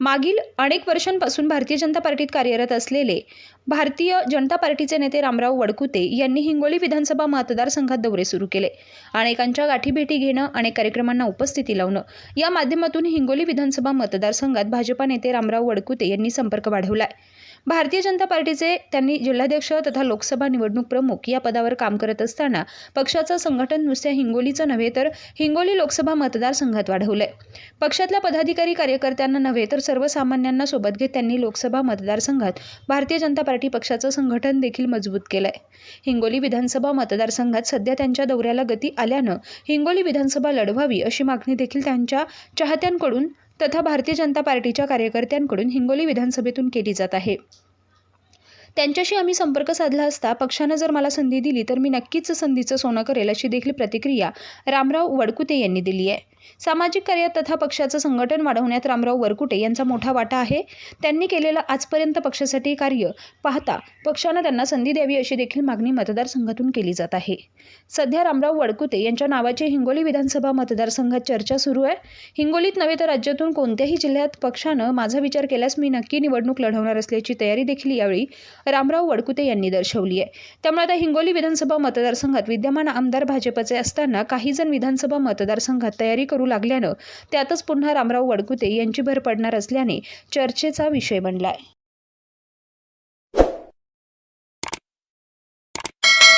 मागील अनेक वर्षांपासून भारतीय जनता पार्टीत कार्यरत असलेले भारतीय जनता पार्टीचे नेते रामराव वडकुते यांनी हिंगोली विधानसभा मतदारसंघात दौरे सुरू केले. अनेकांच्या गाठीभेटी घेणं अनेक कार्यक्रमांना उपस्थिती लावणं या माध्यमातून हिंगोली विधानसभा मतदारसंघात भाजपा नेते रामराव वडकुते यांनी संपर्क वाढवलाय. भारतीय जनता पार्टीचे त्यांनी जिल्हाध्यक्ष तथा लोकसभा निवडणूक प्रमुख या पदावर काम करत असताना पक्षाचं संघटन नुसत्या हिंगोलीचं नव्हे तर हिंगोली लोकसभा मतदारसंघात वाढवलंय. पक्षातल्या पदाधिकारी कार्यकर्त्यांना नव्हे तर सर्वसामान्यांना सोबत घेत त्यांनी लोकसभा मतदारसंघात भारतीय जनता पार्टी पक्षाचं संघटन देखील मजबूत केलंय. हिंगोली विधानसभा मतदारसंघात सध्या त्यांच्या दौऱ्याला गती आल्यानं हिंगोली विधानसभा लढवावी अशी मागणी देखील त्यांच्या चाहत्यांकडून तथा भारतीय जनता पार्टीच्या कार्यकर्त्यांकडून हिंगोली विधानसभेतून केली जात आहे. त्यांच्याशी आम्ही संपर्क साधला असता पक्षानं जर मला संधी दिली तर मी नक्कीच संधीचं सोनं करेल अशी देखील प्रतिक्रिया रामराव वडकुते यांनी दिली आहे. सामाजिक कार्यात तथा पक्षाचं संघटन वाढवण्यात रामराव वरकुटे यांचा मोठा वाटा आहे. त्यांनी केलेलं आजपर्यंत पक्षासाठी कार्य पाहता पक्षानं त्यांना संधी द्यावी अशी देखील मागणी मतदारसंघातून केली जात आहे. सध्या रामराव वडकुते यांच्या नावाची हिंगोली विधानसभा मतदारसंघात चर्चा सुरू आहे. हिंगोलीत नव्हे तर राज्यातून कोणत्याही जिल्ह्यात पक्षानं माझा विचार केल्यास मी नक्की निवडणूक लढवणार असल्याची तयारी देखील यावेळी रामराव वडकुते यांनी दर्शवली आहे. त्यामुळे आता हिंगोली विधानसभा मतदारसंघात विद्यमान आमदार भाजपचे असताना काही जण विधानसभा मतदारसंघात तयारी करू लागल्यानं त्यातच पुन्हा रामराव वडकुते यांची भर पडणार असल्याने चर्चेचा विषय बनलाय.